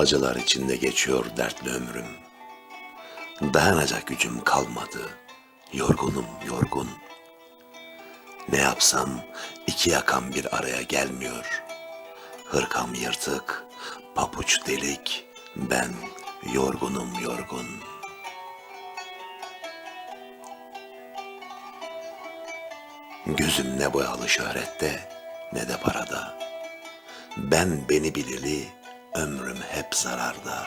Acılar içinde geçiyor dertli ömrüm. Dayanacak gücüm kalmadı. Yorgunum yorgun. Ne yapsam iki yakam bir araya gelmiyor. Hırkam yırtık, papuç delik, ben yorgunum yorgun. Gözüm ne boyalı şöhrette ne de parada. Ben beni bileli ömrüm hep zararda.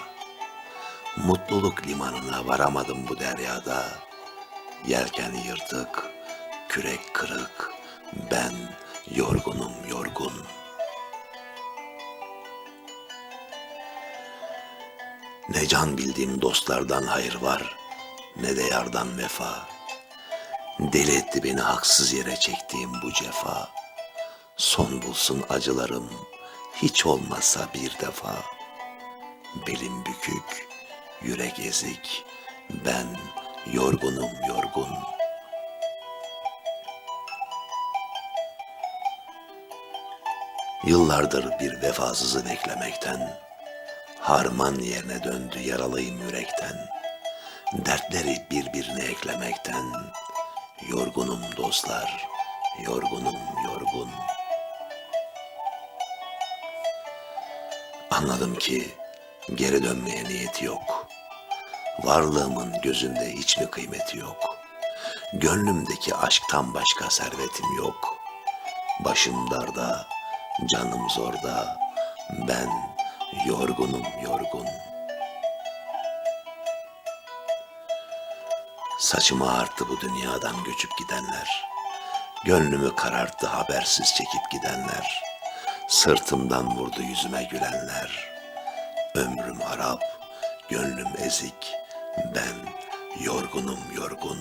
Mutluluk limanına varamadım bu deryada. Yelken yırtık, kürek kırık, ben yorgunum yorgun. Ne can bildiğim dostlardan hayır var, ne de yardan vefa. Deli etti beni haksız yere çektiğim bu cefa. Son bulsun acılarım, hiç olmazsa bir defa. Belim bükük, yürek ezik, ben yorgunum yorgun. Yıllardır bir vefasızı beklemekten, harman yerine döndü yaralıyım yürekten. Dertleri birbirine eklemekten, yorgunum dostlar, yorgunum yorgun. Anladım ki geri dönmeye niyeti yok. Varlığımın gözünde hiç mi kıymeti yok? Gönlümdeki aşktan başka servetim yok. Başım darda, canım zorda, ben yorgunum yorgun. Saçımı ağarttı bu dünyadan göçüp gidenler. Gönlümü kararttı habersiz çekip gidenler. Sırtımdan vurdu yüzüme gülenler. Ömrüm harap, gönlüm ezik, ben yorgunum yorgun.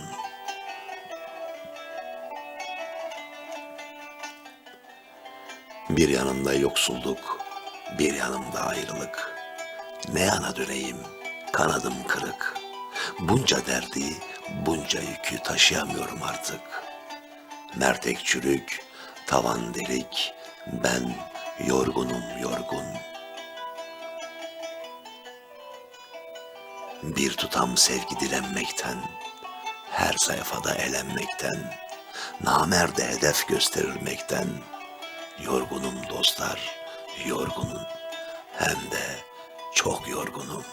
Bir yanımda yoksulluk, bir yanımda ayrılık. Ne yana döneyim, kanadım kırık. Bunca derdi, bunca yükü taşıyamıyorum artık. Mertek çürük, tavan delik, ben yorgunum yorgun. Bir tutam sevgi dilenmekten, her sayfada elenmekten, namerde hedef gösterilmekten, yorgunum dostlar, yorgunum, hem de çok yorgunum.